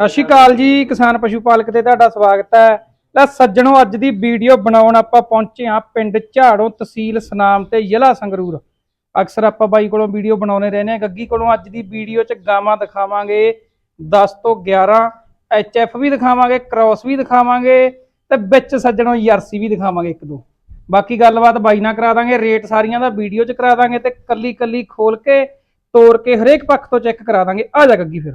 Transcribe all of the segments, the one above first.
ਸਤਿ ਸ਼੍ਰੀ ਅਕਾਲ ਜੀ, ਕਿਸਾਨ ਪਸ਼ੂ ਪਾਲਕ ਤੇ ਤੁਹਾਡਾ ਸਵਾਗਤ ਹੈ। ਲੈ ਸੱਜਣੋ, ਅੱਜ ਦੀ ਵੀਡੀਓ ਬਣਾਉਣ ਆਪਾਂ ਪਹੁੰਚੇ ਹਾਂ ਪਿੰਡ ਝਾੜੋਂ ਤਹਿਸੀਲ ਸਨਾਮ ਤੇ ਜ਼ਿਲ੍ਹਾ ਸੰਗਰੂਰ। ਅਕਸਰ ਆਪਾਂ ਬਾਈ ਕੋਲੋਂ ਵੀਡੀਓ ਬਣਾਉਣੇ ਰਹਿੰਦੇ ਆ ਗੱਗੀ ਕੋਲੋਂ ਅੱਜ ਦੀ ਵੀਡੀਓ 'ਚ ਗਾਵਾਂ ਦਿਖਾਵਾਂਗੇ 10 ਤੋਂ 11 ਐਚਐਫ ਵੀ ਦਿਖਾਵਾਂਗੇ ਕ੍ਰਾਸ ਵੀ ਦਿਖਾਵਾਂਗੇ ਤੇ ਵਿੱਚ ਸੱਜਣੋ ਯਰਸੀ ਵੀ ਦਿਖਾਵਾਂਗੇ ਇੱਕ ਦੋ। ਬਾਕੀ ਗੱਲਬਾਤ ਬਾਈ ਨਾਲ ਕਰਾ ਦਾਂਗੇ, ਰੇਟ ਸਾਰੀਆਂ ਦਾ ਵੀਡੀਓ 'ਚ ਕਰਾ ਦਾਂਗੇ ਤੇ ਕੱਲੀ ਕੱਲੀ ਖੋਲ ਕੇ ਤੋੜ ਕੇ ਹਰੇਕ ਪੱਖ ਤੋਂ ਚੈੱਕ ਕਰਾ ਦਾਂਗੇ। ਆ ਜਾ ਗੱਗੀ ਫਿਰ।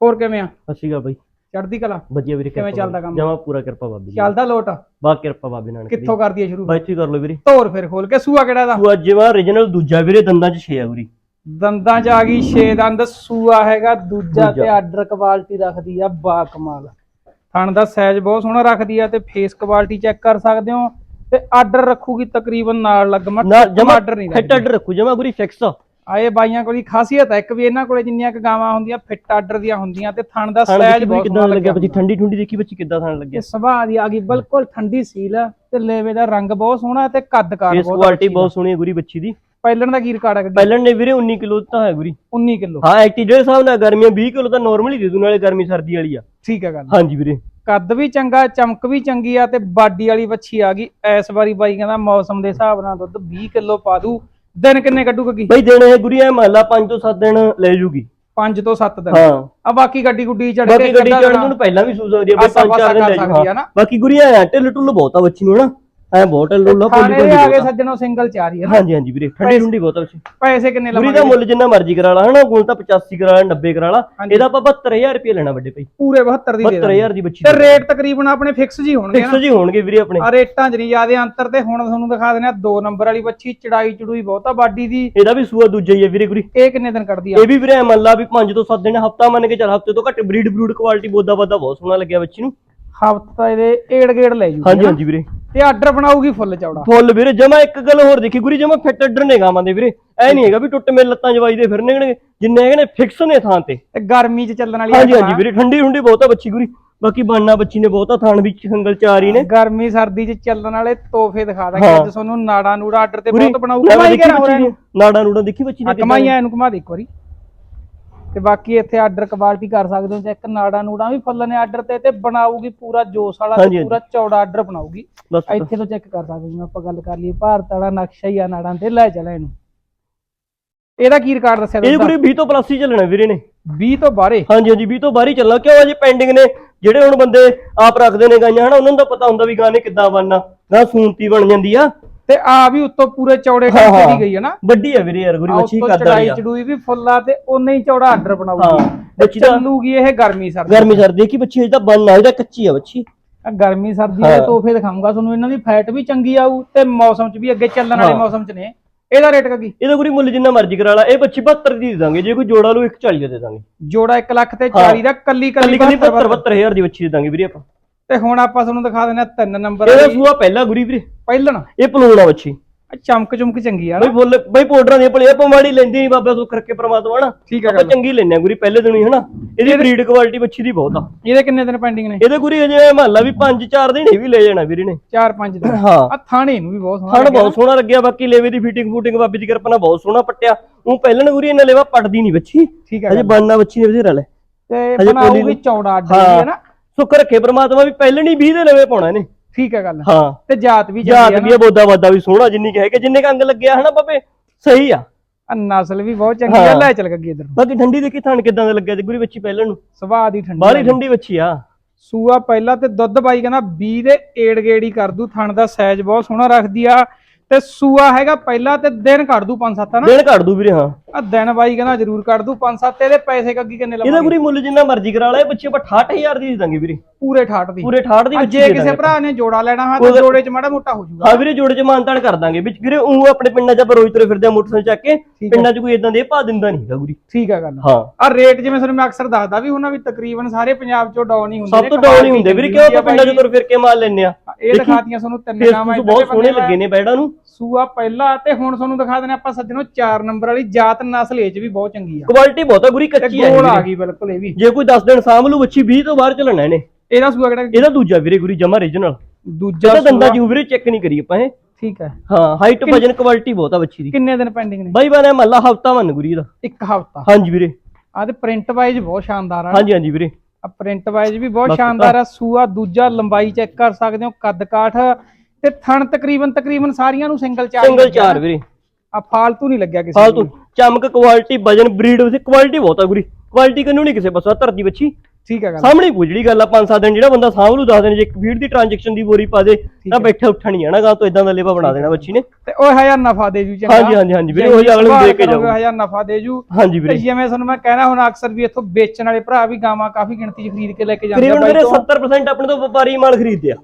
ਹੋਰ ਕਿਵੇਂ ਆ? ਸਤਿ ਸ਼੍ਰੀ ਅਕਾਲ ਬਾਈ। ਚੜ੍ਹਦੀ ਕਲਾ? ਵਧੀਆ ਵੀਰੇ ਕਿਵੇਂ ਚੱਲਦਾ ਕੰਮ? ਜਮਾ ਪੂਰਾ ਕਿਰਪਾ ਬਾਬੇ ਦੀ। ਚੱਲਦਾ ਲੋਟ? ਬਾ ਕਿਰਪਾ ਬਾਬੇ ਨਾਨਕ ਦੀ। ਕਿੱਥੋਂ ਕਰਦੀ ਹੈ ਸ਼ੁਰੂ? ਬਾਈ ਤੁਸੀਂ ਕਰ ਲਓ ਵੀਰੇ। ਤੋਰ ਫਿਰ ਖੋਲ ਕੇ ਸੂਆ ਕਿਹੜਾ ਦਾ ਤੂੰ ਅੱਜ ਵਾ origignal ਦੂਜਾ ਵੀਰੇ ਦੰਦਾਂ 'ਚ 6 ਆ ਵੀਰੇ ਦੰਦਾਂ 'ਚ ਆ ਗਈ 6 ਦੰਦ ਸੂਆ ਹੈਗਾ ਦੂਜਾ ਤੇ। ਆਰਡਰ ਕੁਆਲਿਟੀ ਰੱਖਦੀ ਆ ਬਾ ਕਮਾਲ। ਥਣ ਦਾ ਸਾਈਜ਼ ਬਹੁਤ ਸੋਹਣਾ ਰੱਖਦੀ ਆ ਤੇ ਫੇਸ ਕੁਆਲਿਟੀ ਚੈੱਕ ਕਰ ਸਕਦੇ ਹੋ। ਤੇ ਆਰਡਰ ਰੱਖੂਗੀ ਤਕਰੀਬਨ ਨਾਲ ਲੱਗਮਾ ਜਮਾ ਆਰਡਰ ਨਹੀਂ ਫਿੱਟ ਆਰਡਰ ਰੱਖੂ ਜਮਾ ਗੁਰੀ ਫਿਕਸ ਆਏ ਬਾਈਆਂ ਕੋਲ ਹੀ ਖਾਸੀਅਤ ਹੈ। ਇੱਕ ਵੀ ਇਹਨਾਂ ਕੋਲੇ ਜਿੰਨੀਆਂ ਕ ਗਾਵਾਂ ਹੁੰਦੀਆਂ ਫਿੱਟ ਆਰਡਰ ਦੀਆਂ ਹੁੰਦੀਆਂ ਤੇ ਥਣ ਦਾ ਦੇਖੀ ਬਹੁਤ ਕਿਦਾਂ ਲੱਗਿਆ? ਬੱਚੀ ਠੰਡੀ ਠੰਡੀ ਦੇਖੀ ਬੱਚੀ ਕਿੱਦਾਂ ਥਣ ਲੱਗਿਆ? ਸੁਭਾਅ ਦੀ ਆ ਗਈ ਬਿਲਕੁਲ ਠੰਡੀ ਸੀਲ ਤੇ ਲੇਵੇ ਦਾ ਰੰਗ ਬਹੁਤ ਸੋਹਣਾ ਤੇ ਕੱਦ ਕਾਰ ਬਹੁਤ ਕੁਆਲਿਟੀ ਬਹੁਤ ਸੋਹਣੀ ਹੈ ਗੁਰੀ ਬੱਚੀ ਦੀ। ਪਹਿਲਣ ਦਾ ਕੀ ਰਿਕਾਰਡ ਹੈ ਪਹਿਲਣ ਨੇ ਵੀਰੇ 19 ਕਿਲੋ ਤਾਂ ਹੈ ਗੁਰੀ। 19 ਕਿਲੋ। ਹਾਂ ਐਕਟਿਵ ਦੇ ਹਿਸਾਬ ਨਾਲ ਗਰਮੀਆਂ 20 ਕਿਲੋ ਤਾਂ ਨਾਰਮਲੀ ਦੇ ਦੂ ਨਾਲੇ ਗਰਮੀ ਸਰਦੀ ਵਾਲੀ ਆ। ਠੀਕ ਹੈ ਗੱਲ। ਹਾਂਜੀ ਵੀਰੇ। ਕੱਦ ਵੀ ਚੰਗਾ ਚਮਕ ਵੀ ਚੰਗੀ ਆ ਤੇ ਬਾਡੀ ਵਾਲੀ ਵੱਛੀ ਆ ਗਈ। ਇਸ ਵਾਰੀ ਬਾਈ ਕਹਿੰਦਾ ਮੌਸਮ ਦੇ ਹਿਸਾਬ ਨਾਲ ਦੁੱਧ 20 ਕਿਲੋ ਪਾ ਦੂ। ਦਿਨ ਕਿੰਨੇ ਕੱਢੂਗਾ ਕੀ? ਬਈ ਦੇਣੇ ਇਹ ਗੁਰੀ ਐ ਮੰਨ ਲਾ 5 ਤੋਂ 7 ਦਿਨ ਲੈ ਜੂਗੀ। 5 ਤੋਂ 7 ਦਿਨ। ਹਾਂ। ਆ ਬਾਕੀ ਗੱਡੀ ਗੁੱਡੀ ਚੜ ਬਾਕੀ ਗੱਡੀ ਚੜਨ ਨੂੰ ਪਹਿਲਾਂ ਵੀ ਸੂ ਸਕਦੀ ਆ ਬਈ ਆਸਾ 5 4 ਦਿਨ ਲੈ ਜੂ। ਹਾਂ ਨਾ। ਬਾਕੀ ਗੁਰੀ ਐ ਢਿੱਲ ਟੁੱਲ ਬਹੁਤ ਆ ਬੱਚੀ ਨੂੰ ਹਨਾ? ਐ ਬਹੁਤ ਢਿੱਲ ਟੁੱਲ ਆ ਖਾਣੇ ਪੋਲੀ ਦੇ ਆ ਗਏ ਸੱਜਣੋ ਸਿੰਗਲ ਚਾਰ ਹੀ ਹੈ ਹਾਂਜੀ ਹਾਂਜੀ ਵੀਰੇ ਠੰਡੀ ਠੰਡੀ ਬਹੁਤ ਆ ਬੱਚੀ ਪੈਸੇ ਕਿੰਨੇ ਦਾ ਲਵਾਂਗੇ? ਮੁੱਲ ਜਿੰਨਾ ਮਰਜ਼ੀ ਕਰਾ ਲਾ ਹਨਾ? ਕੋਲ ਤਾਂ 85 ਕਰਾ ਲਾ 90 ਕਰਾ ਲਾ। ਇਹਦਾ ਆਪਾਂ 72000 ਰੁਪਏ ਲੈਣਾ ਵੱਡੇ ਭਾਈ। ਪੂਰੇ 72 ਦੀ ਦੇ ਦਾਂਗੇ। 72000 ਦੀ ਬੱਚੀ ਤੇ ਰੇਟ ਤਕਰੀਬਨ ਆਪਣੇ ਫਿਕਸ ਜੀ ਹੋਣਗੇ ਫਿਕਸ ਜੀ ਹੋਣਗੇ ਵੀਰੇ ਆਪਣੇ। ਆ ਰੇਟਾਂ 'ਚ ਨਹੀਂ ਜ਼ਿਆਦਾ ਅੰਤਰ ਤੇ ਹੁਣ ਤੁਹਾਨੂੰ ਦਿਖਾ ਦਿੰਦੇ ਆ ਦੋ ਨੰਬਰ ਵਾਲੀ ਬੱਚੀ ਚੜਾਈ ਚੜੂਈ ਬਹੁਤਾ ਬਾਡੀ ਦੀ। ਇਹਦਾ ਵੀ ਸੂਆ ਦੂਜਾ ਹੀ ਹੈ ਵੀਰੇ ਗੁਰੀ ਇਹ ਕਿੰਨੇ ਦਿਨ ਕੱਢਦੀ ਆ? ਇਹ ਵੀ ਵੀਰੇ ਮੰਨ ਲਾ ਵੀ 5 ਤੋਂ 7 ਦਿਨ ਹਫਤਾ ਮੰਨ ਕੇ ਚੱਲ ਹਫ਼ਤੇ ਤੋਂ ਘੱਟ ਬਰੀਡ ਬਰੂਡ ਕੁਆਲਿਟੀ ਬੋਦਾ ਬਾਦਾ ਬਹੁਤ ਸੋਹਣਾ ਲੱਗਿਆ ਬੱਚੀ ਨੂੰ। ਹਫਤਾ ਇਹਦੇ ਏੜ ਗੇੜ ਲੈ ਜੂ ਹਾਂਜੀ ਹਾਂਜੀ ਵੀਰੇ। ਤੇ ਆਰਡਰ ਬਣਾਉਗੀ ਫੁੱਲ ਚੌੜਾ। ਫੁੱਲ ਵੀਰੇ ਜਮਾ ਇੱਕ ਗੱਲ ਹੋਰ ਦੇਖੀ ਗੁਰੀ ਜਮਾ ਫਿੱਟ ਅੱਡਰ ਨੇ ਗਾਵਾਂ ਦੇ ਵੀਰੇ। ਐ ਨਹੀਂ ਹੈਗਾ ਵੀ ਟੁੱਟ ਮੇ ਲੱਤਾਂ ਜਵਾਈ ਦੇ ਫਿਰਨੇ ਨੇ ਜਿੰਨੇ ਹੈਗੇ ਨੇ ਫਿਕਸ ਨੇ ਥਾਂ ਤੇ। ਤੇ ਗਰਮੀ 'ਚ ਚੱਲਣ ਵਾਲੀ ਹਾਂਜੀ ਹਾਂਜੀ। ਵੀਰੇ ਠੰਡੀ ਠੰਡੀ ਬਹੁਤ ਆ ਬੱਚੀ ਗੁਰੀ। ਬਾਕੀ ਬਾਨਾ ਬੱਚੀ ਨੇ ਬਹੁਤਾ ਥਾਣ ਵਿੱਚ ਸੰਗਲ ਚਾਰ ਹੀ ਨੇ। ਗਰਮੀ ਸਰਦੀ 'ਚ ਚੱਲਣ ਵਾਲੇ ਤੋਹਫੇ ਦਿਖਾ ਦਾਂਗੇ। ਅੱਜ ਤੁਹਾਨੂੰ ਨਾੜਾ ਨੂੜਾ ਆਰਡਰ ਤੇ ਬਹੁਤ ਬਣਾਉਗਾ ਨਾੜਾ ਨਾੜਾ ਦੇਖੀ ਬੱਚੀ ਨੇ ਕਮਾਈਆਂ ਇਹਨੂੰ ਘੁਮਾ ਦੇ ਇੱਕ ਵਾਰੀ। ਤੇ ਬਾਕੀ ਇੱਥੇ ਆਰਡਰ ਕੁਆਲਿਟੀ ਕਰ ਸਕਦੇ ਹੋ ਚੈੱਕ ਨਾੜਾ ਨੂੜਾ ਵੀ ਫੁੱਲ ਨੇ ਆਰਡਰ ਤੇ ਤੇ ਬਣਾਊਗੀ ਪੂਰਾ ਜੋਸ ਵਾਲਾ ਹਾਂਜੀ, ਪੂਰਾ ਚੌੜਾ ਆਰਡਰ ਬਣਾਊਗੀ। ਬਸ ਇੱਥੇ ਤੋਂ ਚੈੱਕ ਕਰ ਸਕਦੇ ਹੋ ਜਿਵੇਂ ਆਪਾਂ ਗੱਲ ਕਰ ਲਈਏ ਭਾਰਤ ਵਾਲਾ ਨਕਸ਼ਾ ਹੀ ਆ ਨਾੜਾਂ ਤੇ ਲੈ ਚੱਲ ਇਹਨੂੰ। ਇਹਦਾ ਕੀ ਰਿਕਾਰਡ ਦੱਸਿਆ ਇਹ ਗੁਰੀ 20 ਤੋਂ ਪਲੱਸ ਹੀ ਚੱਲਣਾ ਵੀਰੇ ਨੇ। 20 ਤੋਂ ਬਾਹਰੇ ਹਾਂਜੀ ਹਾਂਜੀ 20 ਤੋਂ ਬਾਹਰ ਹੀ ਚੱਲਣਾ ਕਿਉਂ ਅਜੇ ਪੈਂਡਿੰਗ ਨੇ ਜਿਹੜੇ ਹੁਣ ਬੰਦੇ ਆਪ ਰੱਖਦੇ ਨੇ ਗਾਈਆਂ ਹਨਾ ਉਹਨਾਂ ਨੂੰ ਤਾਂ ਪਤਾ ਹੁੰਦਾ ਵੀ ਗਾਣੇ ਕਿੱਦਾਂ ਬਣਨਾ। ਗਾਂ ਸੂਨਤੀ ਬਣ ਜਾਂਦੀ ਆ। ਤੇ ਆ ਵੀ ਉੱਤੋਂ ਪੂਰੇ ਚੌੜੇ ਹਾਂ, ਕਰਕੇ ਹਾਂ। ਦੀ ਗਈ ਹੈ ਨਾ। ਵੱਡੀ ਆ ਵੀਰੇ ਯਾਰ ਗੁਰੀ ਆ ਮੱਛੀ ਉੱਤੋਂ ਕਰਦਾ ਚੜਾਈ ਆ। ਚੜੂਈ ਵੀ ਫੁੱਲਾ ਤੇ ਉਨੇ ਹੀ ਚੌੜਾ ਆਰਡਰ ਹਾਂ ਤੇ ਬੱਚੀ ਚੱਲੂਗੀ ਇਹ ਗਰਮੀ ਸਰਦੀ। ਗਰਮੀ ਸਰਦੀ ਦੇਖੀ ਬੱਚੀ ਤਾਂ ਬਣਨਾ ਇਹਦਾ ਕੱਚੀ ਆ ਬੱਚੀ ਆ ਗਰਮੀ ਸਰਦੀ ਦੇ ਹਾਂ। ਤੋਹਫੇ ਦਿਖਾਉਂਗਾ ਤੁਹਾਨੂੰ ਇਹਨਾਂ ਦੀ ਫੈਟ ਵੀ ਚੰਗੀ ਆਊ ਤੇ ਮੌਸਮ 'ਚ ਵੀ ਅੱਗੇ ਚੱਲਣ ਵਾਲੇ ਹਾਂ। ਮੌਸਮ 'ਚ ਨੇ। ਇਹਦਾ ਰੇਟ ਕੀ? ਇਹਦਾ ਗੁਰੀ ਮੁੱਲ ਜਿੰਨਾ ਮਰਜ਼ੀ ਕਰਾ ਲਾ ਇਹ ਬੱਚੀ 72 ਦੀ ਦੇ ਦਾਂਗੇ ਜੇ ਕੋਈ ਜੋੜਾ ਲੂ 140 ਦਾ ਦੇ ਦਾਂਗੇ। ਜੋੜਾ 1 ਲੱਖ ਤੇ ਹਾਂ। 40 ਦਾ ਕੱਲੀ ਕੱਲੀ ਕੱਲੀ ਕੱਲੀ 72 72000 ਦੀ ਬੱਚੀ ਦੇ ਦਾਂਗੇ ਵੀਰੇ ਆਪਾਂ। ਤੇ ਹੁਣ ਆਪਾਂ ਤੁਹਾਨੂੰ ਦਿਖਾ ਦਿੰਦੇ ਆ ਤਿੰਨ ਨੰਬਰ ਇਹਦਾ ਸੂਆ ਪਹਿਲਾ ਗੁਰੀ ਵੀਰੇ ਪਹਿਲਣ। ਇਹ ਪਲੂਣ ਆ ਬੱਚੀ ਆ ਚਮਕ ਚਮਕ ਚੰਗੀ ਆ ਬਈ ਨਾ ਬੋਲ ਬਈ ਪਾਊਡਰਾਂ ਦੀਆਂ ਭਲੇ ਆਪਾਂ ਮਾੜੀ ਲੈਂਦੀ ਨਹੀਂ ਬਾਬਾ ਸੁੱਖ ਰੱਖੇ ਪ੍ਰਮਾਤਮਾ ਨਾ। ਠੀਕ ਆ ਆਪਾਂ ਚੰਗੀ ਲੈਨੇ ਆ ਗੁਰੀ ਪਹਿਲੇ ਦਿਨ ਹੀ ਹਨਾ? ਇਹਦੀ ਬਰੀਡ ਕੁਆਲਿਟੀ ਬੱਚੀ ਦੀ ਬਹੁਤ ਆ। ਇਹਦੇ ਕਿੰਨੇ ਦਿਨ ਪੈਂਡਿੰਗ ਨੇ? ਇਹਦੇ ਗੁਰੀ ਅਜੇ ਮਹੱਲਾ ਵੀ 5-4 ਦਿਨ ਇਹ ਵੀ ਲੈ ਜਾਣਾ ਵੀਰੇ ਨੇ। 4-5 ਦਿਨ। ਹਾਂ। ਆ ਥਾਣੇ ਨੂੰ ਵੀ ਬਹੁਤ ਸੋਹਣਾ ਹਣ ਲੱਗਿਆ ਬਹੁਤ ਸੋਹਣਾ ਲੱਗਿਆ ਬਾਕੀ ਲੇਵੇ ਦੀ ਫਿਟਿੰਗ ਫੂਟਿੰਗ ਬਾਬੇ ਦੀ ਕਿਰਪਾ ਨਾਲ ਬਹੁਤ ਸੋਹਣਾ ਪੱਟਿਆ। ਉਹ ਪਹਿਲਾਂ ਗੁਰੀ ਇਹਨਾਂ ਲੇਵਾ ਪੱਟਦੀ ਨਹੀਂ ਬੱਚੀ ਠੀਕ ਹੈ ਅਜੇ ਬਣਨਾ ਬੱਚੀ ਨੇ ਬਥੇਰਾ ਲੈ। ਤੇ ਹਜੇ ਨੂੰ- ਚੌੜਾ ਅੱਡ। ਹੈ ਨਾ। ਸੁੱਖ ਰੱਖੇ ਪ੍ਰਮਾਤਮਾ ਵੀ ਪਹਿਲਾਂ ਨਹੀਂ 20 ਦੇ ਲਵੇ ਪਾਉਣਾ ਇਹਨੇ। ਠੀਕ ਹੈ ਗੱਲ। ਹਾਂ। ਤੇ ਜਾਤ ਵੀ ਜਾਤ ਵੀ ਆ ਬੋਦਾ ਬਾਦਾ ਵੀ ਸੋਹਣਾ ਜਿੰਨੀ ਕਹੇ ਕਿ ਜਿੰਨੇ ਕ ਅੰਗ ਲੱਗਿਆ ਹਨਾ ਬਾਬੇ ਸਹੀ ਆ। ਨਸਲ ਵੀ ਬਹੁਤ ਚੰਗੀ ਆ ਹਾਂ। ਲੈ ਚੱਲ ਗੱਗੀ ਇਧਰ ਬਾਕੀ ਠੰਡੀ ਦੇਖੀ ਥਣ ਕਿਦਾਂ ਦਾ ਲੱਗਿਆ ਤੇ ਗੁਰੀ ਬੱਚੀ ਪਹਿਲਾਂ ਨੂੰ। ਸੁਭਾਅ ਦੀ ਠੰਡੀ ਬਾਹਲੀ ਠੰਡੀ ਬੱਚੀ ਆ। ਸੂਆ ਪਹਿਲਾਂ ਤੇ ਦੁੱਧ ਬਾਈ ਕਹਿੰਦਾ 20 ਦੇ ਏੜ ਗੇੜੀ ਕਰ ਦੂ ਥਣ ਦਾ ਸਾਈਜ਼ ਬਹੁਤ ਸੋਹਣਾ ਰੱਖਦੀ ਆ। ਤੇ ਸੂਆ ਹੈਗਾ ਪਹਿਲਾਂ ਤੇ ਦਿਨ ਕੱਢ ਦੂ 5-7 ਨਾ? ਦਿਨ ਕੱਢ ਦੂ ਵੀਰੇ ਹਾਂ। ਆ ਦਿਨ ਬਾਈ ਕਹਿੰਦਾ ਜ਼ਰੂਰ ਕੱਢ ਦੂ 5-7 ਇਹਦੇ ਪੈਸੇ ਕੱਗੀ ਕਿੰਨੇ ਇਹਦਾ ਲਵਾਂਗੇ? ਗੁਰੀ ਮੁੱਲ ਜਿੰਨਾ ਮਰਜ਼ੀ ਕਰਾ ਲਾ ਬੱਚੀ ਆਪਾਂ 68000 ਦੀ ਦੇ ਦਾਂਗੇ ਵੀਰੇ। ਪੂਰੇ 68 ਦੀ। ਪੂਰੇ 68 ਦੀ ਜੇ ਕਿਸੇ ਭਰਾ ਨੇ ਜੋੜਾ ਲੈਣਾ ਹੈ ਤਾਂ ਜੋੜੇ 'ਚ ਮਾੜਾ ਮੋਟਾ ਹੋ ਜਾਊਗਾ ਹਾਂ ਵੀਰੇ ਜੋੜੇ ਚ ਮਾਨਤਾਨ ਕਰ ਦਾਂਗੇ। ਵਿੱਚ ਵੀਰੇ ਉਹ ਆਪਣੇ ਪਿੰਡਾਂ ਚ ਆਪਾਂ ਰੋਜ਼ ਤੁਰੇ ਫਿਰਦੇ ਆ ਮੋਟਰਸਾਈਕਲ ਚੱਕ ਕੇ ਹੈ ਪਿੰਡਾਂ ਚ ਕੋਈ ਇਦਾਂ ਦੇ ਭਾ ਦਿੰਦਾ ਨਹੀਂ ਹੈਗਾ ਗੁਰੀ ਠੀਕ ਆ ਗੱਲ। ਹਾਂ। ਆ ਰੇਟ ਜਿਵੇਂ ਤੁਹਾਨੂੰ ਮੈਂ ਅਕਸਰ ਦੱਸਦਾ ਵੀ ਉਹਨਾਂ ਵੀ ਤਕਰੀਬਨ ਸਾਰੇ ਪੰਜਾਬ 'ਚੋਂ ਡਾਊਨ ਹੀ ਹੁੰਦੇ ਸਭ ਤੋਂ ਡਾਊਨ ਹੀ ਹੁੰਦੇ। ਵੀਰੇ ਕਿਉਂ ਆਪਾਂ ਪਿੰਡਾਂ ਚ ਤੁਰ ਫਿਰ ਕੇ ਮਾਲ ਲੈਨੇ ਆ? ਇਹ ਦਿਖਾਤੀਆਂ ਤੁਹਾਨੂੰ ਤਿੰਨ ਨਾਮਾਂ ਬਹੁਤ ਸੋਹਣੇ ਲੱਗੇ ਨੇ ਬੈੜਾਂ ਨੂੰ। ਸੂਆ ਪਹਿਲਾ ਤੇ ਹੁਣ ਤੁਹਾਨੂੰ ਦਿਖਾ ਦਿੰਦੇ ਆਪਾਂ ਸੱਜਣੋ 4 ਨੰਬਰ ਵਾਲੀ ਜਾਤ ਨਸਲ ਇਹ 'ਚ ਵੀ ਬਹੁਤ ਚੰਗੀ ਆ। ਕੁਆਲਿਟੀ ਬਹੁਤ ਆ ਗੁਰੀ ਕੱਚੀ ਆ ਗੋਲ ਆ ਵੀਰੇ। ਗਈ ਬਿਲਕੁਲ ਇਹ ਵੀ। ਜੇ ਕੋਈ 10 ਦਿਨ ਸਾਂਭ ਲੂ ਬੱਚੀ 20 ਤੋਂ ਬਾਹਰ ਚੱਲਣਾ ਇਹਨੇ। ਇਹਦਾ ਸੂਆ ਕਿਹੜਾ ਇਹਦਾ ਦੂਜਾ ਵੀਰੇ ਗੁਰੀ ਜਮਾ ਰੀਜਨਲ ਦੂਜਾ ਜਿਹਦਾ ਦੰਦਾ ਜੀ ਵੀਰੇ ਚੈੱਕ ਨਹੀਂ ਕਰੀ ਆਪਾਂ ਇਹ। ਠੀਕ ਹੈ। ਹਾਂ ਹਾਈਟ ਵਜਨ ਕੁਆਲਿਟੀ ਬਹੁਤ ਆ ਬੱਚੀ ਦੀ। ਕਿੰਨੇ ਦਿਨ ਪੈਂਡਿੰਗ ਨੇ? ਬਾਈ ਬਾਨੇ ਮਹੱਲਾ ਹਫਤਾ ਮੰਨ ਗੁਰੀ ਦਾ। ਇੱਕ ਹਫਤਾ। ਹਾਂਜੀ ਵੀਰੇ। ਆ ਤੇ ਪ੍ਰਿੰਟ ਵਾਈਜ਼ ਬਹੁਤ ਸ਼ਾਨਦਾਰ ਆ। ਹਾਂਜੀ ਹਾਂਜੀ ਵੀਰੇ। ਆ ਪ੍ਰਿੰਟ ਵਾਈਜ਼ ਵੀ ਬਹੁਤ ਸ਼ਾਨਦਾਰ ਆ। ਸੂਆ ਦੂਜਾ ਲੰਬਾਈ ਚੈੱਕ ਕਰ ਸਕਦੇ ਹੋ ਕੱਦ ਕਾਠ ਤੇ ਥਣ ਤਕਰੀਬਨ ਤਕਰੀਬਨ ਸਾਰੀਆਂ ਨੂੰ ਸਿੰਗਲ ਚਾਰ ਸਿੰਗਲ ਚਾਰ ਵੀਰੇ। ਆ ਫਾਲਤੂ ਨਹੀਂ ਲੱਗਿਆ ਕਿਸੇ ਫਾਲਤੂ। ਚਮਕ ਕੁਆਲਿਟੀ ਵਜਨ ਬਰੀਡ ਵਿੱਚ ਕੁਆਲਿਟੀ ਬਹੁਤ ਆ ਗੁਰੀ। ਕੁਆਲਿਟੀ ਕੰਨੂ ਨਹੀਂ ਕਿਸੇ ਬਸ ਆਹ ਧਰਤੀ ਬੱਚੀ। ਠੀਕ ਹੈ ਗੱਲ। ਸਾਹਮਣੇ ਪੁੱਜ ਜਿਹੜੀ ਗੱਲ ਆ ਪੰਜ ਸੱਤ ਦਿਨ ਜਿਹੜਾ ਬੰਦਾ ਸਾਂਭ ਲੂ ਦੱਸ ਦਿਨ ਜੇ ਇੱਕ ਫੀਡ ਦੀ ਟ੍ਰਾਂਜੈਕਸ਼ਨ ਦੀ ਬੋਰੀ ਪਾ ਦੇ ਤਾਂ ਬੈਠਾ ਉੱਠਾ ਨਹੀਂ ਜਾਣਾ ਗਾ ਤੋਂ ਇਦਾਂ ਦਾ ਲੇਵਾ ਬਣਾ ਦੇਣਾ ਬੱਚੀ ਨੇ। ਤੇ ਉਹ ਹਜ਼ਾਰ ਨਫਾ ਦੇ ਜੂ ਹਾਂਜੀ, ਹਾਂਜੀ, ਹਾਂਜੀ, ਵੀਰੇ, ਉਹੀ ਅਗਲੇ ਨੂੰ ਦੇ ਕੇ। ਹਜ਼ਾਰ ਨਫਾ ਦੇ ਜੂ। ਹਾਂਜੀ ਵੀਰੇ। ਜਿਵੇਂ ਤੁਹਾਨੂੰ ਮੈਂ ਕਹਿਣਾ ਹੁਣ ਅਕਸਰ ਵੀ ਇੱਥੋਂ ਵੇਚਣ ਵਾਲੇ ਭਰਾ ਵੀ ਗਾਵਾਂ ਕਾਫੀ ਗਿਣਤੀ 'ਚ ਖਰੀਦ ਕੇ ਲੈ ਕੇ ਜਾਂਦੇ ਆ ਬਾਈ ਤੋਂ। 70% ਆਪਣੇ ਤੋਂ ਵਪਾਰੀ ਮਾਲ ਖਰੀਦਦੇ ਆ।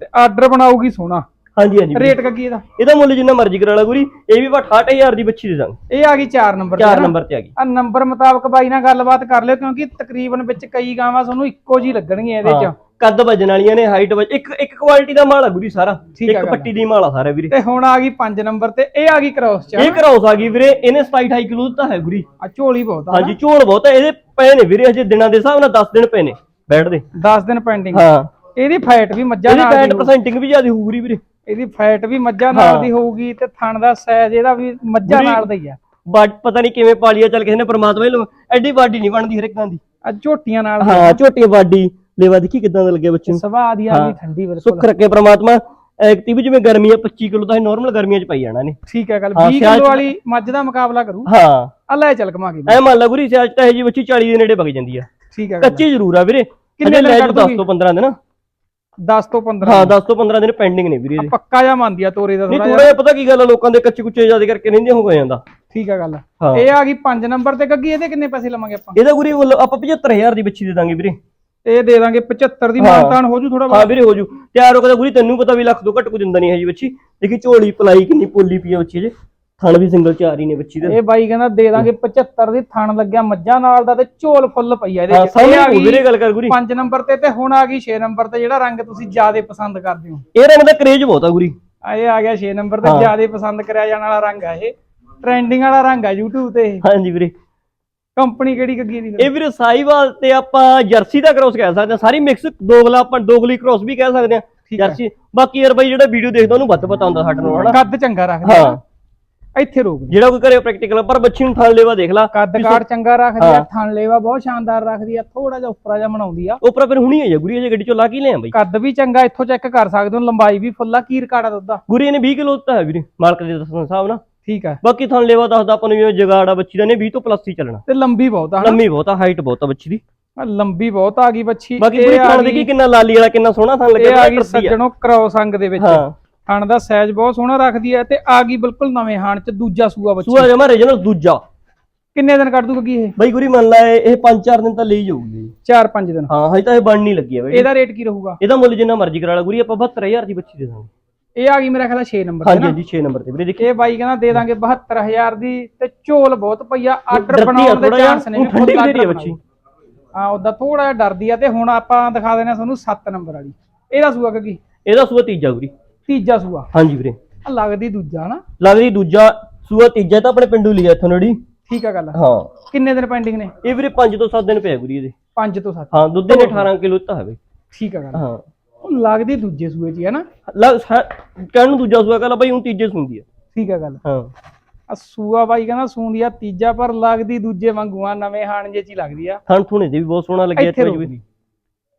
ਤੇ ਆਰਡਰ ਬਣਾਉਗੀ ਸੋਨਾ। ਹਾਂਜੀ ਹਾਂਜੀ। ਰੇਟ ਕੱਗੀ ਇਹਦਾ? ਇਹਦਾ ਮੁੱਲ ਜਿੰਨਾ ਮਰਜ਼ੀ ਕਰਾ ਲਾ ਗੁਰੀ ਇਹ ਵੀ 68000 ਦੀ ਬੱਚੀ ਦੇ ਦਾਂਗੇ। ਇਹ ਆ ਗਈ 4 ਨੰਬਰ 4 ਨੰਬਰ ਤੇ ਆ ਗਈ। ਆ ਨੰਬਰ ਮੁਤਾਬਕ ਬਾਈ ਨਾਲ ਗੱਲਬਾਤ ਕਰ ਲਿਓ ਕਿਉਂਕਿ ਤਕਰੀਬਨ ਵਿੱਚ ਕਈ ਗਾਵਾਂ ਤੁਹਾਨੂੰ ਇੱਕੋ ਜੀ ਲੱਗਣਗੀਆਂ ਇਹਦੇ 'ਚ। ਕੱਦ ਵਜਨ ਵਾਲੀਆਂ ਨੇ ਹਾਈਟ ਵਜ ਇੱਕ ਇੱਕ ਕੁਆਲਿਟੀ ਦਾ ਮਾਲ ਆ ਗੁਰੀ ਸਾਰਾ। ਠੀਕ ਆ ਇੱਕ ਗੱਲ। ਪੱਟੀ ਦੀ ਮਾਲ ਆ ਸਾਰਾ ਵੀਰੇ। ਤੇ ਹੁਣ ਆ ਗਈ 5 ਨੰਬਰ ਤੇ ਇਹ ਆ ਗਈ ਕ੍ਰੋਸ 'ਚ ਇਹ ਕਰਾਉਸ ਆ ਗਈ ਵੀਰੇ ਇਹਨੇ 27 28 ਕਿਲੋ ਦਿੱਤਾ ਹੈ ਗੁਰੀ। ਆ ਝੋਲੀ ਬਹੁਤ ਆ ਹਾਂਜੀ ਝੋਲ ਬਹੁਤ ਹੈ ਇਹਦੇ ਪਏ ਨੇ ਵੀਰੇ ਅਜੇ ਦਿਨਾਂ ਦੇ ਹਿਸਾਬ ਨਾਲ 10 ਦਿਨ ਪਏ ਨੇ ਬੈਠ ਦੇ 10 ਦਿਨ ਪੈਂਡਿੰਗ ਹਾਂ। ਇਹਦੀ ਫੈਟ ਵੀ ਮੱਝਾਂ ਇਹਦੀ ਨਾਲ ਦੀ ਫੈਟ ਹੋਊ। ਪਰਸੈਂਟਿੰਗ ਵੀ ਜ਼ਿਆਦਾ ਹੋਊ ਵੀਰੇ। ਇਹਦੀ ਫੈਟ ਵੀ ਮੱਝਾਂ ਨਾਲ। ਦੀ ਹੋਊਗੀ ਤੇ ਥਣ ਦਾ ਸਾਈਜ਼ ਇਹਦਾ ਵੀ ਮੱਝਾਂ ਨਾਲ ਦਾ ਹੀ ਆ। ਬਟ ਪਤਾ ਨਹੀਂ ਕਿਵੇਂ ਪਾਲੀਆ ਚੱਲ ਕਿਸੇ ਨੇ ਪ੍ਰਮਾਤਮਾ ਹੀ ਐਡੀ ਬਾਡੀ ਨਹੀਂ ਬਣਦੀ ਹਰੇਕਾਂ ਦੀ। ਆ ਝੋਟੀਆਂ ਨਾਲ ਹਾਂ ਛੋਟੀ ਬਾਡੀ ਲੈਵਾ ਦੇਖੀ ਕਿਦਾਂ ਦਾ ਲੱਗਿਆ ਬੱਚੇ ਨੂੰ। ਸੁਭਾਅ ਦੀ ਆ। ਗਈ ਠੰਡੀ ਬਿਲਕੁਲ। ਸੁੱਖ ਰੱਖੇ ਪ੍ਰਮਾਤਮਾ। ਐਕਟੀ ਵੀ ਜਿਵੇਂ ਗਰਮੀ ਆ 25 ਕਿਲੋ ਤਾਂ ਨਾਰਮਲ ਗਰਮੀਆਂ ਚ ਪਾਈ ਜਾਣਾ ਨੇ ਠੀਕ ਹੈ ਗੱਲ। ਹਾਂ, 20 ਸਿਆਲ ਕਿਲੋ ਵਾਲੀ ਮੱਝ ਦਾ ਮੁਕਾਬਲਾ ਕਰੂ। ਹਾਂ। ਆ ਲੈ ਚੱਲ ਕਮਾ ਕੇ ਐ ਮੰਨ ਲਾ ਗੁਰੀ ਸਿਆਲ ਤਾਂ ਇਹ ਜੀ ਬੱਚੀ 40 ਦੇ ਨੇੜੇ ਵਗ ਜਾਂਦੀ ਆ। ਠੀਕ ਹੈ ਕੱਚੀ ਜ਼ਰੂਰ ਆ ਵੀਰੇ। ਕਿੰਨੇ ਲੈ ਕੱਢ 10 ਦੂਗੀ? ਤੋਂ 15 ਦਿਨ। 10 ਤੋਂ 15 ਹਾਂ 10 ਤੋਂ 15 ਦਿਨ ਪੈਂਡਿੰਗ ਨੇ ਵੀਰੇ ਪੱਕਾ ਜਾਂ ਮੰਨਦੀ ਆ ਤੋਰੇ ਦਾ ਨਹੀਂ ਥੋੜਾ ਜਿਹਾ। ਪਤਾ ਕੀ ਗੱਲ ਆ ਲੋਕਾਂ ਦੇ ਕੱਚੇ ਕੁੱਚੇ ਜ਼ਿਆਦਾ ਕਰਕੇ ਰਹਿੰਦੇ ਹੋ ਜਾਂਦਾ। ਠੀਕ ਹੈ ਗੱਲ। ਇਹ ਆ ਗਈ 5 ਨੰਬਰ ਤੇ ਗੱਗੀ ਇਹਦੇ ਕਿੰਨੇ ਪੈਸੇ ਲਵਾਂਗੇ ਆਪਾਂ? ਇਹਦਾ ਗੁਰੀ ਆਪਾਂ 75000 ਦੀ ਬੱਚੀ ਦੇ ਦਾਂਗੇ ਵੀਰੇ। ਇਹ ਦੇ ਦਾਂਗੇ 75 ਦੀ। ਮਾਨਤਾਨ ਹੋ ਜੂ ਥੋੜਾ ਹਾਂ ਵੀਰੇ ਹੋ ਜੂ। ਤਿਆਰ ਹੋ ਕੇ ਗੁਰੀ ਤੈਨੂੰ ਪਤਾ ਵੀ ਲੱਖ ਤੋਂ ਘੱਟ ਕੋ ਦਿੰਦਾ ਨਹੀਂ ਹੈ ਜੀ ਬੱਚੀ। ਦੇਖੀ ਝੋਲੀ ਪਲਾਈ ਕਿੰਨੀ ਪੋਲੀ ਪਈ ਆ ਬੱਚੀ ਜੇ। ਥਣ ਵੀ ਸਿੰਗਲ ਚਾਰ ਹੀ ਨੇ ਬੱਚੀ ਦੇ। ਇਹ ਬਾਈ ਕਹਿੰਦਾ ਦੇ ਦਾਂਗੇ 75 ਦੀ ਥਣ ਲੱਗਿਆ ਮੱਝਾਂ ਨਾਲ ਦਾ ਤੇ ਝੋਲ ਫੁੱਲ ਪਈ ਆ ਇਹਦੇ ਹਾਂ ਇਹ ਆ ਸਾਹਮਣੇ ਗਈ ਵੀਰੇ ਗੱਲ ਕਰ ਗੁਰੀ। 5 ਨੰਬਰ ਤੇ ਤੇ ਹੁਣ ਆ ਗਈ 6 ਨੰਬਰ ਤੇ ਜਿਹੜਾ ਰੰਗ ਤੁਸੀਂ ਜ਼ਿਆਦਾ ਪਸੰਦ ਕਰਦੇ ਹੋ। ਇਹ ਰੰਗ ਦਾ ਕਰੇਜ ਬਹੁਤ ਆ ਗੁਰੀ। ਆ ਇਹ ਆ ਗਿਆ 6 ਨੰਬਰ ਤੇ ਹਾਂ। ਜ਼ਿਆਦਾ ਪਸੰਦ ਕਰਿਆ ਜਾਣ ਵਾਲਾ ਰੰਗ ਆ ਇਹ। ਟ੍ਰੈਂਡਿੰਗ ਵਾਲਾ ਰੰਗ ਆ YouTube ਤੇ ਹਾਂਜੀ ਵੀਰੇ। ਕੰਪਨੀ ਕਿਹੜੀ ਗੱਗੀ ਦੀ? ਇਹ ਵੀਰੇ ਸਾਈਵਾਲ ਤੇ ਆਪਾਂ ਜਰਸੀ ਦਾ ਕ੍ਰੋਸ ਕਹਿ ਸਕਦੇ ਹਾਂ। ਸਾਰੀ ਮਿਕਸ ਦੋਗਲਾ ਆਪਾਂ ਦੋਗਲੀ ਕ੍ਰੋਸ ਵੀ ਕਹਿ ਸਕਦੇ ਠੀਕ ਹੈ। ਜਰਸੀ ਬਾਕੀ ਯਾਰ ਬਾਈ ਜਿਹੜਾ ਵੀਡੀਓ ਦੇਖਦਾ ਉਹਨੂੰ ਵੱਧ ਪਤਾ ਹੁੰਦਾ ਸਾਡੇ ਨੂੰ ਹਨਾ? ਕੱਦ ਚੰਗਾ ਰੱਖਦੀ ਹਾਂ। ਇੱਥੇ ਰੋਕ ਦੇ। ਜਿਹੜਾ ਕੋਈ ਘਰੇ ਪ੍ਰੈਕਟੀਕਲ ਪਰ ਬੱਚੀ ਨੂੰ ਥਣ ਲੈਵਾ ਦੇਖ ਲਾ। ਕੱਦ ਕਾਠ ਚੰਗਾ ਰੱਖਦੀ ਆ। ਥਣ ਲੇਵਾ ਬਹੁਤ ਸ਼ਾਨਦਾਰ ਰੱਖਦੀ ਆ ਥੋੜਾ ਜਿਹਾ ਉੱਪਰਾ ਜਿਹਾ ਬਣਾਉਂਦੀ ਆ। ਉਪਰ ਫਿਰ ਹੁਣੀ ਆ ਗੁਰੀ ਅਜੇ ਗੱਡੀ ਚੋਂ ਲਾ ਕੇ ਲਿਆ ਬਾਈ। ਕੱਦ ਵੀ ਚੰਗਾ ਇੱਥੋਂ ਚੈੱਕ ਕਰ ਸਕਦੇ ਹੋ ਲੰਬਾਈ ਵੀ ਫੁੱਲਾ ਕੀ ਰਿਕਾਰਡ ਆ ਦੁੱਧ ਦਾ ਗੁਰੀ ਨੇ 20 ਕਿਲੋ ਦਿੱਤਾ ਹੈ ਵੀਰੇ ਮਾਲਕ ਦੇ ਦੱਸਣ ਹਿਸਾਬ ਨਾਲ। ਠੀਕ ਆ। ਬਾਕੀ ਥਣ ਲੈਵਾ ਦੱਸਦਾ ਆਪਾਂ ਨੂੰ ਜਿਵੇਂ ਜਗਾੜ ਆ ਬੱਚੀ ਦਾ ਨੇ 20 ਤੋਂ ਪਲੱਸ ਹੀ ਚੱਲਣਾ। ਤੇ ਲੰਬੀ ਬਹੁਤ ਆ ਲੰਮੀ ਬਹੁਤ ਆ ਹਾਈਟ ਬਹੁਤ ਆ ਬੱਚੀ ਦੀ। ਲੰਬੀ ਬਹੁਤ ਆ ਗਈ ਬੱਚੀ। ਬਾਕੀ ਇਹ ਆ ਥਣ ਦੇਖੀ ਕਿੰਨਾ ਲਾਲੀ ਵਾਲਾ ਕਿੰਨਾ ਸੋਹਣਾ ਥਣ ਇਹ ਲੱਗਿਆ ਆ ਗਈ ਆ। ਸੱਜਣੋ ਕ੍ਰੋਸ ਅੰਗ ਦੇ ਵਿੱਚ। ਹਾਂ ਥਣ ਦਾ ਸਾਈਜ਼ ਬਹੁਤ ਸੋਹਣਾ ਰੱਖਦੀ ਹੈ ਤੇ ਆ ਗਈ ਬਿਲਕੁਲ ਨਵੇਂ ਹਾਣ ਚ ਦੂਜਾ ਸੂਆ ਬੱਚੀ। ਸੂਆ ਜਮਾ ਰੀਜਨਲ ਦੂਜਾ। ਕਿੰਨੇ ਦਿਨ ਕੱਢ ਦੂਗੀ ਇਹ? ਬਾਈ ਗੁਰੀ ਮੰਨ ਲਾ ਇਹ 5-4 ਦਿਨ ਤਾਂ ਲਈ ਜਾਊਗੀ। 4-5 ਦਿਨ। ਹਾਂ ਹਜੇ ਤਾਂ ਇਹ ਬਣ ਨਹੀਂ ਲੱਗੀ ਬਾਈ। ਇਹਦਾ ਰੇਟ ਕੀ ਰਹੂਗਾ? ਇਹਦਾ ਮੁੱਲ ਜਿੰਨਾ ਮਰਜ਼ੀ ਕਰਾ ਲਾ ਗੁਰੀ ਆਪਾਂ 72000 ਦੀ ਬੱਚੀ ਦੇ ਦਾਂਗੇ। ਇਹ ਆ ਗਈ ਮੇਰਾ ਖਿਆਲ 6 ਨੰਬਰ ਤੇ ਹਾਂਜੀ ਨਾ? ਹਾਂਜੀ 6 ਨੰਬਰ ਤੇ ਵੀਰੇ ਦੇਖੀ। ਇਹ ਬਾਈ ਕਹਿੰਦਾ ਦੇ ਦਾਂਗੇ 72000 ਦੀ ਤੇ ਝੋਲ ਬਹੁਤ ਪਈ ਆ ਆਰਡਰ ਬਣਾਉਣ ਦੇ ਚਾਂਸ ਨੇ ਠੰਡੀ ਵੀ ਰਹੀ ਬੱਚੀ। ਹਾਂ ਉਹਦਾ ਥੋੜਾ ਜਿਹਾ ਡਰਦੀ ਆ ਤੇ ਹੁਣ ਆਪਾਂ ਦਿਖਾ ਦੇਣਾ ਤੁਹਾਨੂੰ 7 ਨੰਬਰ ਵਾਲੀ। ਇਹਦਾ ਸੂਆ ਕੀ? ਇਹਦਾ ਸੂਆ ਤੀਜਾ ਗੁਰੀ। ਤੀਜਾ ਸੂਆ। ਹਾਂਜੀ ਵੀਰੇ। ਆਹ ਲੱਗਦੀ ਦੂਜਾ ਨਾ ਲੱਗਦੀ ਦੂਜਾ ਸੂਆ ਤੀਜਾ ਤਾਂ ਆਪਣੇ ਪਿੰਡੂ ਲਿਆ ਇੱਥੋਂ ਨੜੀ। ਠੀਕ ਆ ਗੱਲ। ਹਾਂ। ਕਿੰਨੇ ਦਿਨ ਪੈਂਡਿੰਗ ਨੇ? ਇਹ ਵੀਰੇ 5 ਤੋਂ 7 ਦਿਨ ਪਿਆ ਗੁਰੀ ਇਹਦੇ 5 ਤੋਂ 7 ਹਾਂ ਦੁੱਧ ਨੇ 18 ਕਿਲੋ ਦਿੱਤਾ ਹੈ ਬਈ ਠੀਕ ਆ ਗੱਲ। ਹਾਂ। ਉਹ ਲੱਗਦੀ ਦੂਜੇ ਸੂਏ 'ਚ ਹੀ ਨਾ। ਲੱਗ ਕਹਿਣ ਨੂੰ ਦੂਜਾ ਸੂਆ ਕਹਲਾ ਬਈ ਹੁਣ ਤੀਜੇ ਸੂੰਦੀ ਆ। ਠੀਕ ਆ ਗੱਲ। ਹਾਂ। ਆ ਸੂਆ ਬਾਈ ਕਹਿੰਦਾ ਸੂੰਦੀ ਆ ਤੀਜਾ ਪਰ ਲੱਗਦੀ ਦੂਜੇ ਵਾਂਗੂ ਆ ਨਵੇਂ ਹਾਣ ਜੇ ਚ ਹੀ ਲੱਗਦੀ ਆ। ਥਣ ਥੁਣੇ ਦੇ ਵੀ ਬਹੁਤ ਸੋਹਣਾ ਲੱਗਿਆ ਇੱਥੇ ਵੀ।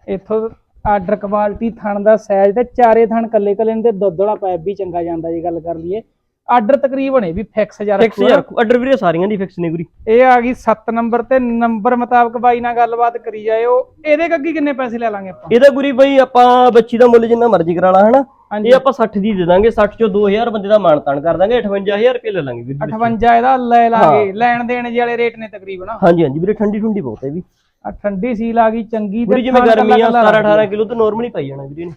ਇੱਥੋਂ ਆਰਡਰ ਕੁਆਲਿਟੀ ਥਣ ਦਾ ਸਾਈਜ਼ ਤੇ ਚਾਰੇ ਥਣ ਕੱਲੇ ਕੱਲੇ ਤੇ ਦੁੱਧ ਵਾਲਾ ਪੈਪ ਵੀ ਚੰਗਾ ਜਾਂਦਾ ਜੇ ਗੱਲ ਕਰ ਲਈਏ। ਆਰਡਰ ਤਕਰੀਬਨ ਇਹ ਵੀ ਫਿਕਸ ਜਾ ਫਿਕਸ ਰੱਖੋ ਯਾਰ ਆਰਡਰ ਵੀਰੇ ਸਾਰੀਆਂ ਦੀ ਫਿਕਸ ਨੇ ਗੁਰੀ ਇਹ ਆ ਗਈ 7 ਨੰਬਰ ਤੇ ਨੰਬਰ ਮੁਤਾਬਕ ਬਾਈ ਨਾਲ ਗੱਲਬਾਤ ਕਰੀ ਜਾਇਓ। ਇਹਦੇ ਗੱਗੀ ਕਿੰਨੇ ਪੈਸੇ ਲੈ ਲਾਂਗੇ ਆਪਾਂ? ਇਹਦਾ ਗੁਰੀ ਬਈ ਆਪਾਂ ਬੱਚੀ ਦਾ ਮੁੱਲ ਜਿੰਨਾ ਮਰਜ਼ੀ ਕਰਾ ਲਾ ਹਨਾ? ਇਹ ਆਪਾਂ 60 ਦੀ ਦੇ ਦਾਂਗੇ 60 ਚੋਂ 2000 ਬੰਦੇ ਦਾ ਮਾਣ ਤਾਣ ਕਰ ਦਾਂਗੇ 58000 ਰੁਪਏ ਲੈ ਲਾਂਗੇ ਵੀਰੇ। 58 ਇਹਦਾ ਲੈ ਲਾਂਗੇ ਲੈਣ ਦੇਣ ਵਾਲੇ ਰੇਟ ਨੇ ਤਕਰੀਬਨ। ਹਾਂਜੀ ਹਾਂਜੀ ਵੀਰੇ ਠੰਡੀ ਠੰਡੀ ਬਹੁਤ ਹੈ ਵੀ। ਆ ਠੰਡੀ ਸੀਲ ਆ ਗਈ ਚੰਗੀ ਵੀਰੇ ਜਿਵੇਂ ਗਰਮੀ ਆ ਕੱਲਾ 17 ਕੱਲਾ 18 ਕਿਲੋ ਤਾਂ ਨਾਰਮਲੀ ਪਾਈ ਜਾਣਾ ਵੀਰੇ ਨੇ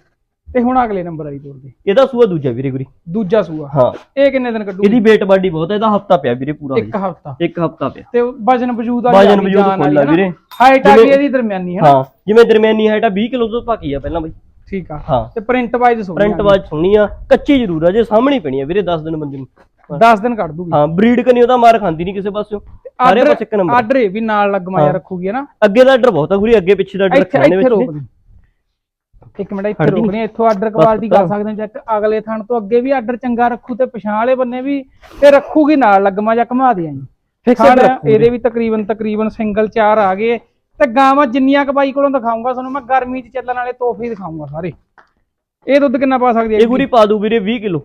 ਤੇ ਹੁਣ ਅਗਲੇ ਨੰਬਰ ਵਾਲੀ ਤੋਰ ਦੇ। ਇਹਦਾ ਸੂਆ ਦੂਜਾ ਵੀਰੇ ਗੁਰੀ। ਦੂਜਾ ਸੂਆ। ਹਾਂ। ਇਹ ਕਿੰਨੇ ਦਿਨ ਕੱਢੂ ਇਹਦੀ weight ਬਾਡੀ ਬਹੁਤ ਹੈ ਇਹਦਾ ਹਫਤਾ ਪਿਆ ਵੀਰੇ ਪੂਰਾ ਇੱਕ ਹਫਤਾ। ਇੱਕ ਹਫਤਾ ਪਿਆ। ਤੇ ਵਜਨ ਵਜੂਦ ਵਜਨ ਆ ਗਈ ਵਜੂਦ ਨਾ। ਵੀਰੇ। ਹਾਈਟ ਆ ਗਈ ਇਹਦੀ ਦਰਮਿਆਨੀ ਹੈ ਹਾਂ ਜਿਵੇਂ ਦਰਮਿਆਨੀ ਹਾਈਟ ਆ 20 ਕਿਲੋ ਤੋਂ ਭਾਕੀ ਆ ਪਹਿਲਾਂ ਬਈ। ਠੀਕ ਆ। ਹਾਂ। ਤੇ ਪ੍ਰਿੰਟ ਵਾਈਜ਼ ਸੋਹਣੀ ਪ੍ਰਿੰਟ ਵਾਜ ਸੁਣੀ ਆ ਕੱਚੀ ਜ਼ਰੂਰ ਆ ਜੇ ਸਾਹਮਣੇ ਪੈਣੀ ਆ ਵੀਰੇ 10 ਦਿਨ ਬੰਦੇ ਨੂੰ। 10 ਦਿਨ ਕੱਢ ਦੂਗੀ। ਹਾਂ ਬਰੀਡ ਕਨੀ ਉਹਦਾ ਮਾਰ ਖਾਂਦੀ ਨਹੀਂ ਕਿਸੇ ਪਾਸਿਓਂ। ਸਾਰੇ ਪਾਸੇ ਇੱਕ ਨੰਬਰ ਆਰਡਰ ਇਹ ਵੀ ਨਾਲ ਲੱਗਮਾ ਜਾ ਰੱਖੂਗੀ ਨਾ? ਅੱਗੇ ਦਾ ਆਰਡਰ ਬਹੁਤ ਆ ਗੁਰੀ ਅੱਗੇ ਪਿੱਛੇ ਦਾ ਰੱਖਣੇ ਇੱਥੇ ਵਿੱਚ ਇੱਕ ਮਿੰਟ ਇੱਥੇ ਰੋਕਣੀ ਇੱਥੋਂ ਆਰਡਰ ਕੁਆਲਿਟੀ ਕਰ ਸਕਦੇ ਹੋ ਚੈੱਕ। ਅਗਲੇ ਥਣ ਤੋਂ ਅੱਗੇ ਵੀ ਆਰਡਰ ਚੰਗਾ ਰੱਖੂ ਤੇ ਪਛਾਣ ਵਾਲੇ ਬੰਨੇ ਵੀ ਤੇ ਰੱਖੂਗੀ ਨਾਲ ਲੱਗਮਾ ਜਾਂ ਘਮਾ ਦੇ ਥਣ ਰੱਖੂਗੀ। ਇਹਦੇ ਵੀ ਤਕਰੀਬਨ ਤਕਰੀਬਨ ਸਿੰਗਲ ਚਾਰ ਆ ਗਏ। ਤੇ ਗਾਵਾਂ ਜਿੰਨੀਆਂ ਕ ਬਾਈ ਕੋਲੋਂ ਦਿਖਾਉਂਗਾ ਤੁਹਾਨੂੰ ਮੈਂ ਗਰਮੀ 'ਚ ਚੱਲਣ ਵਾਲੇ ਤੋਹਫੇ ਦਿਖਾਉਂਗਾ ਸਾਰੇ। ਇਹ ਦੁੱਧ ਕਿੰਨਾ ਪਾ ਸਕਦੀ ਹੈ ਇਹ ਗੁਰੀ ਪਾ ਦੂ ਵੀਰੇ 20 ਕਿਲੋ।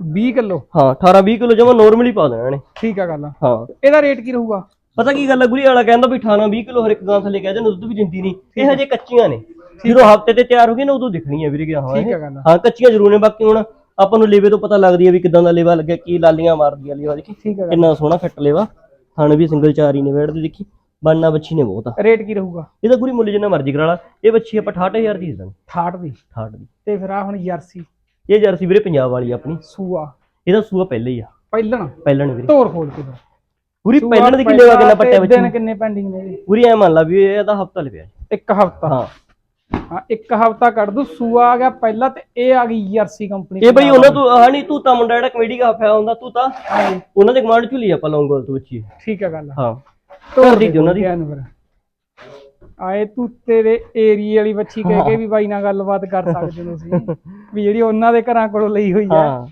20 ਕਿਲੋ? ਹਾਂ 18 20 ਕਿਲੋ ਜਮਾ ਨਾਰਮਲੀ ਪਾ ਦੇਣਾ ਨੇ ਠੀਕ ਆ ਗੱਲ ਹਾਂ। ਇਹਦਾ ਰੇਟ ਕੀ ਰਹੂਗਾ? ਪਤਾ ਕੀ ਗੱਲ ਹੈ ਗੁਰੀ ਵਾਲਾ ਕਹਿੰਦਾ ਵੀ 18 20 ਕਿਲੋ ਹਰ ਇੱਕ ਗਾਂ ਥੱਲੇ ਕਹਿ ਜਾਂਦੇ ਦੁੱਧ ਵੀ ਦਿੰਦੀ ਨਹੀਂ। ਇਹ ਹਜੇ ਕੱਚੀਆਂ ਨੇ। ਜਦੋਂ ਹਫ਼ਤੇ ਤੇ ਤਿਆਰ ਹੋ ਗਈ ਨਾ ਉਦੋਂ ਦਿਖਣੀਆਂ ਵੀਰੇ ਕਿ ਹਾਂ ਠੀਕ ਇਹ ਆ। ਗੱਲ ਹਾਂ ਕੱਚੀਆਂ ਜ਼ਰੂਰ ਨੇ ਬਾਕੀ ਹੁਣ ਆਪਾਂ ਨੂੰ ਲੇਵੇ ਤੋਂ ਪਤਾ ਲੱਗਦੀ ਹੈ ਵੀ ਕਿਦਾਂ ਦਾ ਲੇਵਾ ਲੱਗਿਆ ਕੀ ਲਾਲੀਆਂ ਮਾਰਦੀ ਆ ਲੇਵਾ ਦੇਖੀ ਆ ਕਿੰਨਾ ਸੋਹਣਾ ਫਿੱਟ ਲੇਵਾ। ਥਣ ਵੀ ਸਿੰਗਲ ਚਾਰ ਹੀ ਨੇ ਵੇੜਦੇ ਦੇਖੀ। ਬੰਨਾ ਬੱਚੀ ਨੇ ਬਹੁਤ ਆ। ਰੇਟ ਕੀ ਰਹੂਗਾ? ਇਹਦਾ ਗੁਰੀ ਮੁੱਲ ਜਿੰਨਾ ਮਰਜ਼ੀ ਕਰਾ ਲਾ। ਇਹ ਬੱਚੀ ਆਪਾਂ 68000 ਦੀ ਦੇ ਦਾਂਗੇ। 68 ਦੀ। 68 ਦੀ। ਤੇ ਫਿਰ ਆ ਹੁਣ ਜਰਸੀ ਇਹ ਜਰਸੀ ਵੀਰੇ ਪੰਜਾਬ ਵਾਲੀ ਆ ਆਪਣੀ। ਸੂਆ। ਇਹਦਾ ਸੂਆ ਪਹਿਲੇ ਹੀ ਆ। ਪਹਿਲਣ। ਪਹਿਲਣ ਵੀਰੇ। ਢੋਰ ਖੋਲ ਕੇ ਦੋ। ਪੂਰੀ ਪਹਿਲਣ ਦੀ ਕਿੰਨੇ ਵਾ ਕਿੰਨਾ ਪੱਟਿਆ ਬੱਚੀ ਦਿਨ ਕਿੰਨੇ ਪੈਂਡਿੰਗ ਨੇ? ਪੂਰੀ ਐ ਮੰਨ ਲਾ ਵੀ ਇਹਦਾ ਹਫਤਾ ਲਿਆ। ਇੱਕ ਹਫਤਾ। ਹਾਂ। ਹਾਂ ਇੱਕ ਹਫਤਾ ਕੱਢ ਦੂ ਸੂਆ ਆ ਗਿਆ ਪਹਿਲਾਂ ਤੇ ਇਹ ਆ ਗਈ ਜਰਸੀ ਕੰਪਨੀ ਇਹ ਬਈ ਉਹਨਾਂ ਤੋਂ ਨਹੀਂ ਤੂੰ ਤਾਂ ਮੁੰਡਾ ਜਿਹੜਾ ਕਮੇਡੀ ਕਾਫਿਆ ਹੁੰਦਾ ਤੂੰ ਤਾਂ ਉਹਨਾਂ ਦੇ ਕਮਾਂਡ ਚ ਲਈ ਆਪਾਂ ਲੌਂਗੋਲ ਤੋਂ ਬੱਚੀ। ਠੀਕ ਆ ਗੱਲ ਹਾਂ। ਢੋਰ ਦੀ ਉਹਨਾਂ ਦੀ। ਆਏ ਤੂੰ ਤੇਰੇ ਏਰੀਏ ਵਾਲੀ ਬੱਚੀ ਕਹਿ ਕੇ ਵੀ ਬਾਈ ਨਾਲ ਗੱਲਬਾਤ ਕਰ ਸਕਦੇ ਹੋ ਤੁਸੀਂ ਵੀ ਜਿਹੜੀ ਉਹਨਾਂ ਦੇ ਘਰਾਂ ਕੋਲੋਂ ਲਈ ਹੋਈ ਹੈ ਹਾਂ।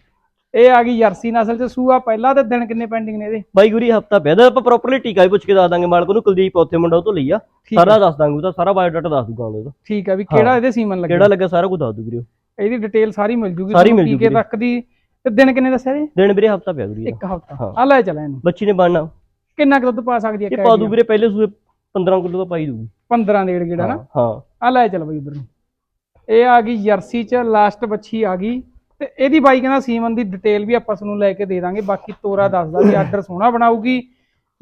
ਇਹ ਆ ਗਈ ਜਰਸੀ ਨਸਲ ਚ ਸੂਆ ਪਹਿਲਾਂ ਤੇ ਦਿਨ ਕਿੰਨੇ ਪੈਂਡਿੰਗ ਨੇ ਇਹਦੇ? ਬਾਈ ਗੁਰੀ ਹਫਤਾ ਦਾ ਆਪਾਂ ਪ੍ਰੋਪਰਲੀ ਟੀਕਾ ਵੀ ਪੁੱਛ ਕੇ ਦੱਸ ਦਾਂਗੇ ਮਾਲਕ ਨੂੰ। ਕੁਲਦੀਪ ਉੱਥੇ ਮੁੰਡਾ ਉਹ ਤੋਂ ਲਈ ਆ। ਠੀਕ ਸਾਰਾ ਦੱਸ ਦਾਂਗੇ ਉਹਦਾ। ਸਾਰਾ ਬਾਇਓਡਾਟਾ ਦੱਸ ਦੂਗਾ ਉਹਦਾ ਠੀਕ ਆ ਵੀ ਕਿਹੜਾ ਇਹਦੇ ਸੀਮਨ ਲੱਗਿਆ? ਕਿਹੜਾ ਲੱਗਾ ਸਾਰਾ ਕੁਝ ਦੱਸ ਦੂ ਵੀਰੇ ਇਹਦੀ ਡਿਟੇਲ ਸਾਰੀ ਮਿਲ ਜੂਗੀ ਸਾਰੀ ਮਿਲ ਟੀਕੇ ਜੂਗੀ। ਤੱਕ ਦੀ। ਤੇ ਦਿਨ ਕਿੰਨੇ ਦੱਸਿਆ ਜੀ ਦਿਨ ਵੀਰੇ ਹਫਤਾ ਪਿਆ ਗੁਰੀ ਇੱਕ ਹਫਤਾ। ਹਾਂ। ਆ ਲੈ ਚਲਾ ਇਹਨੂੰ। ਬੱਚੀ ਨੇ ਬਣਨਾ। ਕਿੰਨਾ ਕੁ ਦੁੱਧ ਪਾ ਸਕਦੀ ਹੈ ਇਹ ਪਾ ਦੂ ਵੀਰੇ ਪਹਿਲੇ ਸੂਏ 15 ਕਿਲੋ ਦਾ ਪਾਈ ਦੂਗੀ 15 ਡੇਢ ਗੇੜਾ ਨਾ। ਹਾਂ ਆ ਲੈ ਚੱਲ ਬਈ ਉਧਰ ਨੂੰ। ਇਹ ਆ ਗਈ ਜਰਸੀ ਚ ਲਾਸਟ ਬੱਚੀ ਆ ਗਈ। ਤੇ ਇਹਦੀ ਬਾਈ ਕਹਿੰਦਾ ਸੀਮਨ ਦੀ ਡਿਟੇਲ ਵੀ ਆਪਾਂ ਤੁਹਾਨੂੰ ਲੈ ਕੇ ਦੇ ਦਾਂਗੇ ਬਾਕੀ ਤੋਰਾ ਦੱਸਦਾ ਵੀ ਆਰਡਰ ਸੋਹਣਾ ਬਣਾਊਗੀ।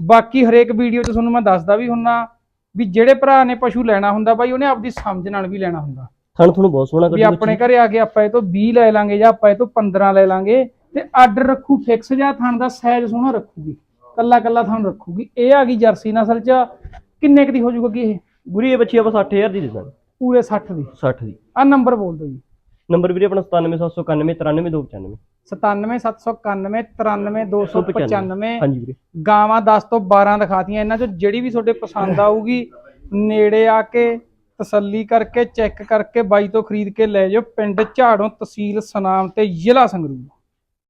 ਬਾਕੀ ਹਰੇਕ ਵੀਡੀਓ ਚ ਤੁਹਾਨੂੰ ਮੈਂ ਦੱਸਦਾ ਵੀ ਹੁੰਨਾ ਵੀ ਜਿਹੜੇ ਭਰਾ ਨੇ ਪਸ਼ੂ ਲੈਣਾ ਹੁੰਦਾ ਬਾਈ ਉਹਨੇ ਆਪਦੀ ਸਮਝ ਨਾਲ ਵੀ ਲੈਣਾ ਹੁੰਦਾ। ਥਣ ਤੁਹਾਨੂੰ ਬਹੁਤ ਸੋਹਣਾ ਵੀ ਕੱਢੀ ਆਪਣੇ ਘਰੇ ਆ ਕੇ ਆਪਾਂ ਇਹ ਤੋਂ 20 ਲੈ ਲਾਂਗੇ ਜਾਂ ਆਪਾਂ ਇਹ ਤੋਂ 15 ਲੈ ਲਾਂਗੇ ਤੇ ਆਰਡਰ ਰੱਖੂ ਫਿਕਸ ਜਾਂ ਥਣ ਦਾ ਸਾਈਜ਼ ਸੋਹਣਾ ਰੱਖੂਗੀ। ਕੱਲਾ ਕੱਲਾ ਥਣ ਰੱਖੂਗੀ। ਇਹ ਆ ਗਈ ਜਰਸੀ ਨਸਲ ਚ। ਕਿੰਨੇ ਕੁ ਦੀ ਹੋ ਜਾਊਗਾ ਕੀ ਇਹ? ਗੁਰੀ ਇਹ ਬੱਚੀ ਆਪਾਂ 60000 ਦੀ ਦੇ ਦਾਂਗੇ। ਪੂਰੇ 60 ਦੀ। 60 ਦੀ। ਆ ਨੰਬਰ ਬੋਲ ਦਿਓ ਜੀ। ਨੰਬਰ ਵੀਰੇ ਆਪਣਾ 97791 93295 97791 ਹਾਂਜੀ ਵੀਰੇ। ਗਾਵਾਂ 10 ਤੋਂ 12 ਦਿਖਾਤੀਆਂ ਇਹਨਾਂ ਚੋਂ। ਜਿਹੜੀ ਵੀ ਤੁਹਾਡੇ ਪਸੰਦ ਆਊਗੀ ਨੇੜੇ ਆ ਕੇ ਤਸੱਲੀ ਕਰਕੇ ਚੈੱਕ ਕਰਕੇ ਬਾਈ ਤੋਂ ਖਰੀਦ ਕੇ ਲੈ ਜਾਓ। ਪਿੰਡ ਝਾੜੋਂ ਤਹਿਸੀਲ ਸਨਾਮ ਤੇ ਜ਼ਿਲ੍ਹਾ ਸੰਗਰੂਰ।